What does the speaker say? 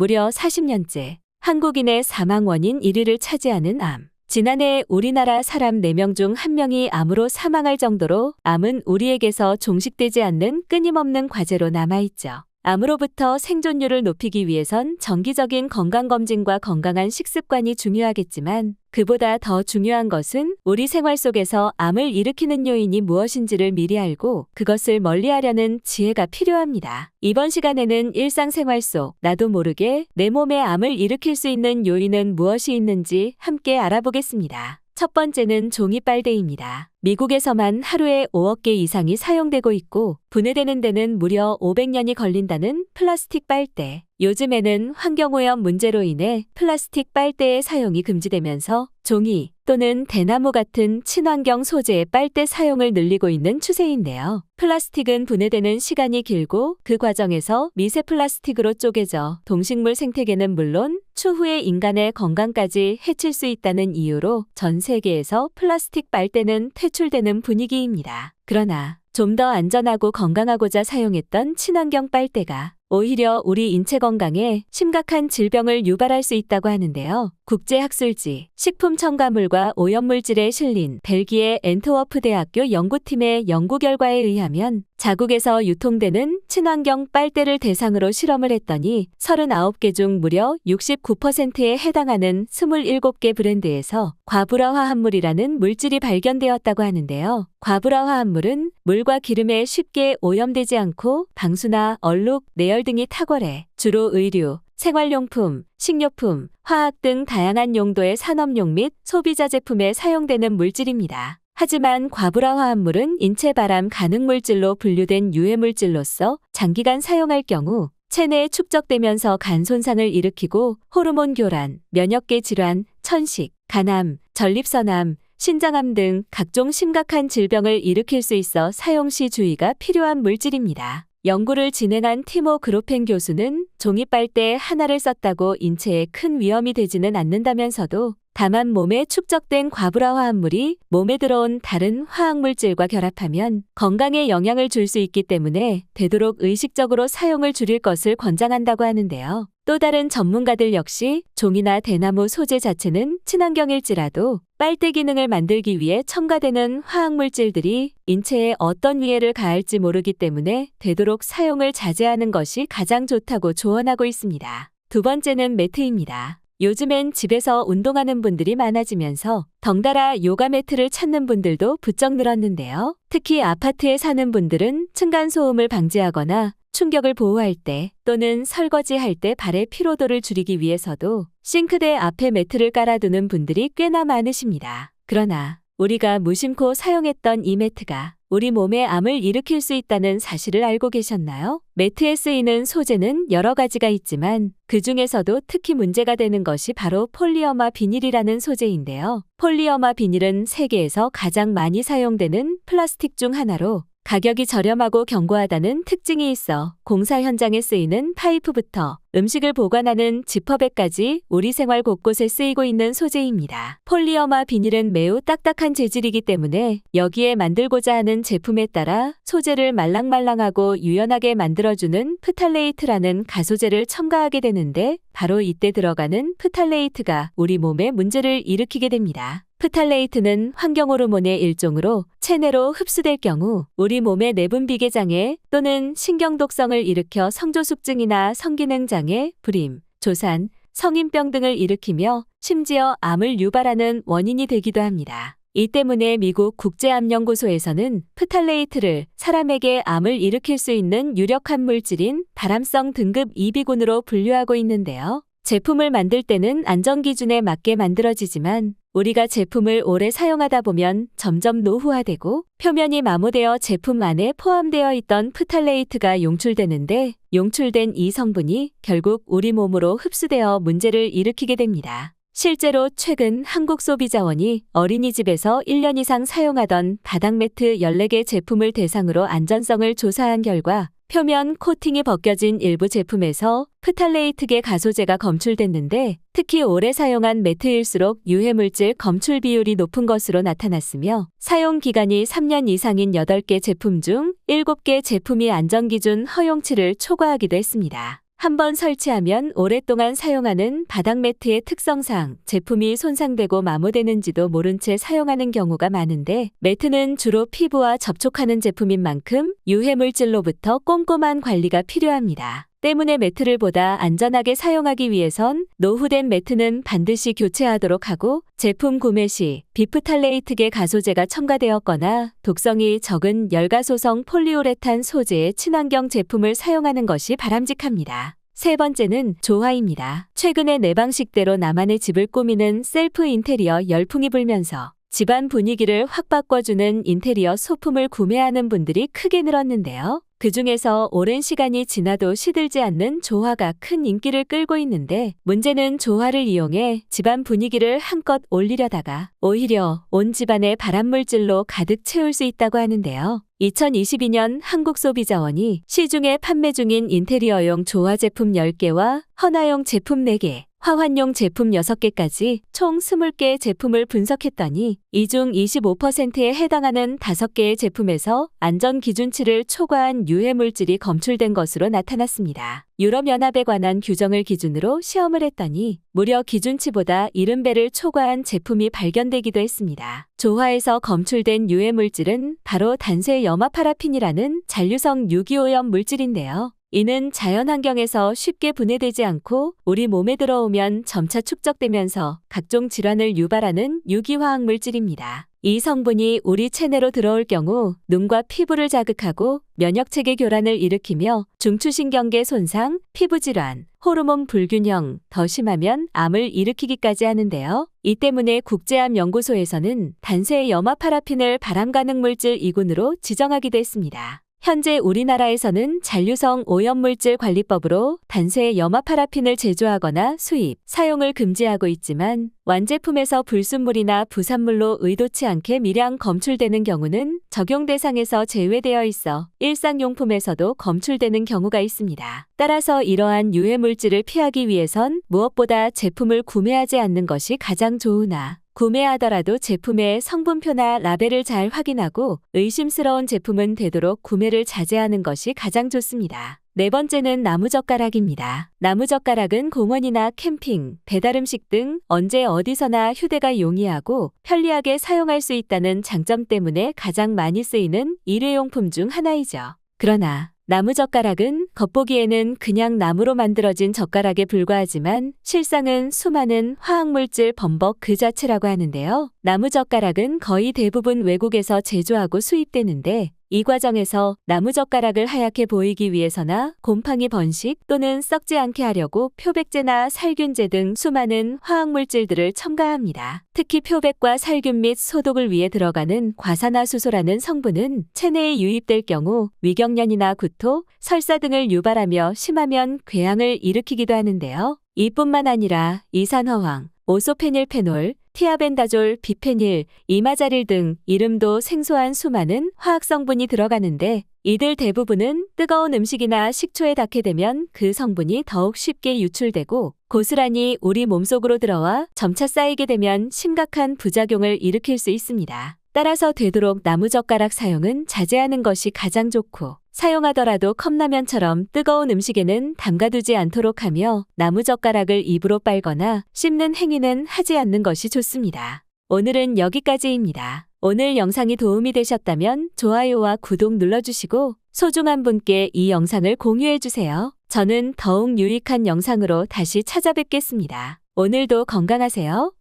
무려 40년째 한국인의 사망 원인 1위를 차지하는 암. 지난해 우리나라 사람 4명 중 1명이 암으로 사망할 정도로 암은 우리에게서 종식되지 않는 끊임없는 과제로 남아있죠. 암으로부터 생존율을 높이기 위해선 정기적인 건강검진과 건강한 식습관이 중요하겠지만 그보다 더 중요한 것은 우리 생활 속에서 암을 일으키는 요인이 무엇인지를 미리 알고 그것을 멀리하려는 지혜가 필요합니다. 이번 시간에는 일상생활 속 나도 모르게 내 몸에 암을 일으킬 수 있는 요인은 무엇이 있는지 함께 알아보겠습니다. 첫 번째는 종이 빨대입니다. 미국에서만 하루에 5억 개 이상이 사용되고 있고 분해되는 데는 무려 500년이 걸린다는 플라스틱 빨대. 요즘에는 환경오염 문제로 인해 플라스틱 빨대의 사용이 금지되면서 종이 또는 대나무 같은 친환경 소재의 빨대 사용을 늘리고 있는 추세인데요. 플라스틱은 분해되는 시간이 길고 그 과정에서 미세 플라스틱으로 쪼개져 동식물 생태계는 물론 추후에 인간의 건강까지 해칠 수 있다는 이유로 전 세계에서 플라스틱 빨대는 퇴출되는 분위기입니다. 그러나 좀 더 안전하고 건강하고자 사용했던 친환경 빨대가 오히려 우리 인체 건강에 심각한 질병을 유발할 수 있다고 하는데요. 국제학술지 식품 첨가물과 오염물질에 실린 벨기에 엔트워프 대학교 연구팀의 연구 결과에 의하면 자국에서 유통되는 친환경 빨대를 대상으로 실험을 했더니 39개 중 무려 69%에 해당하는 27개 브랜드에서 과불화 화합물이라는 물질이 발견되었다고 하는데요. 과불화 화합물은 물과 기름에 쉽게 오염되지 않고 방수나 얼룩, 내열 등이 탁월해 주로 의류, 생활용품, 식료품, 화학 등 다양한 용도의 산업용 및 소비자 제품에 사용되는 물질입니다. 하지만 과불화 화합물은 인체 발암 가능 물질로 분류된 유해 물질로서 장기간 사용할 경우 체내에 축적되면서 간 손상을 일으키고 호르몬 교란, 면역계 질환, 천식, 간암, 전립선암, 신장암 등 각종 심각한 질병을 일으킬 수 있어 사용 시 주의가 필요한 물질입니다. 연구를 진행한 티모 그로펜 교수는 종이 빨대 하나를 썼다고 인체에 큰 위험이 되지는 않는다면서도 다만 몸에 축적된 과불화 화합물이 몸에 들어온 다른 화학물질과 결합하면 건강에 영향을 줄 수 있기 때문에 되도록 의식적으로 사용을 줄일 것을 권장한다고 하는데요. 또 다른 전문가들 역시 종이나 대나무 소재 자체는 친환경일지라도 빨대 기능을 만들기 위해 첨가되는 화학물질들이 인체에 어떤 위해를 가할지 모르기 때문에 되도록 사용을 자제하는 것이 가장 좋다고 조언하고 있습니다. 두 번째는 매트입니다. 요즘엔 집에서 운동하는 분들이 많아지면서 덩달아 요가 매트를 찾는 분들도 부쩍 늘었는데요. 특히 아파트에 사는 분들은 층간 소음을 방지하거나 충격을 보호할 때 또는 설거지할 때 발의 피로도를 줄이기 위해서도 싱크대 앞에 매트를 깔아두는 분들이 꽤나 많으십니다. 그러나 우리가 무심코 사용했던 이 매트가 우리 몸에 암을 일으킬 수 있다는 사실을 알고 계셨나요? 매트에 쓰이는 소재는 여러 가지가 있지만 그 중에서도 특히 문제가 되는 것이 바로 폴리어마 비닐이라는 소재인데요. 폴리어마 비닐은 세계에서 가장 많이 사용되는 플라스틱 중 하나로 가격이 저렴하고 견고하다는 특징이 있어 공사 현장에 쓰이는 파이프부터 음식을 보관하는 지퍼백까지 우리 생활 곳곳에 쓰이고 있는 소재입니다. 폴리어마 비닐은 매우 딱딱한 재질이기 때문에 여기에 만들고자 하는 제품에 따라 소재를 말랑말랑하고 유연하게 만들어주는 프탈레이트라는 가소제를 첨가하게 되는데 바로 이때 들어가는 프탈레이트가 우리 몸에 문제를 일으키게 됩니다. 프탈레이트는 환경호르몬의 일종으로 체내로 흡수될 경우 우리 몸의 내분 비계 장애 또는 신경독성을 일으켜 성조숙증이나 성기능 장애, 불임, 조산, 성인병 등을 일으키며 심지어 암을 유발하는 원인이 되기도 합니다. 이 때문에 미국 국제암연구소에서는 프탈레이트를 사람에게 암을 일으킬 수 있는 유력한 물질인 발암성 등급 2비군으로 분류하고 있는데요. 제품을 만들 때는 안전 기준에 맞게 만들어지지만 우리가 제품을 오래 사용하다 보면 점점 노후화되고 표면이 마모되어 제품 안에 포함되어 있던 프탈레이트가 용출되는데 용출된 이 성분이 결국 우리 몸으로 흡수되어 문제를 일으키게 됩니다. 실제로 최근 한국 소비자원이 어린이집에서 1년 이상 사용하던 바닥 매트 14개 제품을 대상으로 안전성을 조사한 결과 표면 코팅이 벗겨진 일부 제품에서 프탈레이트계 가소제가 검출됐는데 특히 오래 사용한 매트일수록 유해물질 검출 비율이 높은 것으로 나타났으며 사용 기간이 3년 이상인 8개 제품 중 7개 제품이 안전기준 허용치를 초과하기도 했습니다. 한번 설치하면 오랫동안 사용하는 바닥 매트의 특성상 제품이 손상되고 마모되는지도 모른 채 사용하는 경우가 많은데 매트는 주로 피부와 접촉하는 제품인 만큼 유해물질로부터 꼼꼼한 관리가 필요합니다. 때문에 매트를 보다 안전하게 사용하기 위해선 노후된 매트는 반드시 교체하도록 하고 제품 구매 시 비프탈레이트계 가소제가 첨가되었거나 독성이 적은 열가소성 폴리우레탄 소재의 친환경 제품을 사용하는 것이 바람직합니다. 세 번째는 조화입니다. 최근에 내 방식대로 나만의 집을 꾸미는 셀프 인테리어 열풍이 불면서 집안 분위기를 확 바꿔주는 인테리어 소품을 구매하는 분들이 크게 늘었는데요. 그 중에서 오랜 시간이 지나도 시들지 않는 조화가 큰 인기를 끌고 있는데 문제는 조화를 이용해 집안 분위기를 한껏 올리려다가 오히려 온 집안에 발암물질로 가득 채울 수 있다고 하는데요. 2022년 한국소비자원이 시중에 판매 중인 인테리어용 조화 제품 10개와 헌화용 제품 4개, 화환용 제품 6개까지 총 20개의 제품을 분석했더니 이 중 25%에 해당하는 5개의 제품에서 안전 기준치를 초과한 유해 물질이 검출된 것으로 나타났습니다. 유럽연합에 관한 규정을 기준으로 시험을 했더니 무려 기준치보다 70배를 초과한 제품이 발견되기도 했습니다. 조화에서 검출된 유해 물질은 바로 단쇄 염화파라핀이라는 잔류성 유기오염 물질인데요. 이는 자연 환경에서 쉽게 분해되지 않고 우리 몸에 들어오면 점차 축적되면서 각종 질환을 유발하는 유기화학 물질입니다. 이 성분이 우리 체내로 들어올 경우 눈과 피부를 자극하고 면역체계 교란을 일으키며 중추신경계 손상, 피부질환, 호르몬 불균형, 더 심하면 암을 일으키기까지 하는데요. 이 때문에 국제암연구소에서는 단쇄 염화파라핀을 발암 가능 물질 2군으로 지정하기도 했습니다. 현재 우리나라에서는 잔류성 오염물질 관리법으로 단쇄 염화파라핀을 제조하거나 수입, 사용을 금지하고 있지만 완제품에서 불순물이나 부산물로 의도치 않게 미량 검출되는 경우는 적용 대상에서 제외되어 있어 일상용품에서도 검출되는 경우가 있습니다. 따라서 이러한 유해 물질을 피하기 위해선 무엇보다 제품을 구매하지 않는 것이 가장 좋으나 구매하더라도 제품의 성분표나 라벨을 잘 확인하고 의심스러운 제품은 되도록 구매를 자제하는 것이 가장 좋습니다. 네 번째는 나무젓가락입니다. 나무젓가락은 공원이나 캠핑, 배달음식 등 언제 어디서나 휴대가 용이하고 편리하게 사용할 수 있다는 장점 때문에 가장 많이 쓰이는 일회용품 중 하나이죠. 그러나 나무젓가락은 겉보기에는 그냥 나무로 만들어진 젓가락에 불과하지만 실상은 수많은 화학물질 범벅 그 자체라고 하는데요. 나무젓가락은 거의 대부분 외국에서 제조하고 수입되는데 이 과정에서 나무젓가락을 하얗게 보이기 위해서나 곰팡이 번식 또는 썩지 않게 하려고 표백제나 살균제 등 수많은 화학물질들을 첨가합니다. 특히 표백과 살균 및 소독을 위해 들어가는 과산화수소라는 성분은 체내에 유입될 경우 위경련이나 구토, 설사 등을 유발하며 심하면 궤양을 일으키기도 하는데요. 이뿐만 아니라 이산화황, 오소페닐페놀, 티아벤다졸, 비페닐, 이마자릴 등 이름도 생소한 수많은 화학 성분이 들어가는데 이들 대부분은 뜨거운 음식이나 식초에 닿게 되면 그 성분이 더욱 쉽게 유출되고 고스란히 우리 몸속으로 들어와 점차 쌓이게 되면 심각한 부작용을 일으킬 수 있습니다. 따라서 되도록 나무젓가락 사용은 자제하는 것이 가장 좋고 사용하더라도 컵라면처럼 뜨거운 음식에는 담가두지 않도록 하며 나무젓가락을 입으로 빨거나 씹는 행위는 하지 않는 것이 좋습니다. 오늘은 여기까지입니다. 오늘 영상이 도움이 되셨다면 좋아요와 구독 눌러주시고 소중한 분께 이 영상을 공유해주세요. 저는 더욱 유익한 영상으로 다시 찾아뵙겠습니다. 오늘도 건강하세요.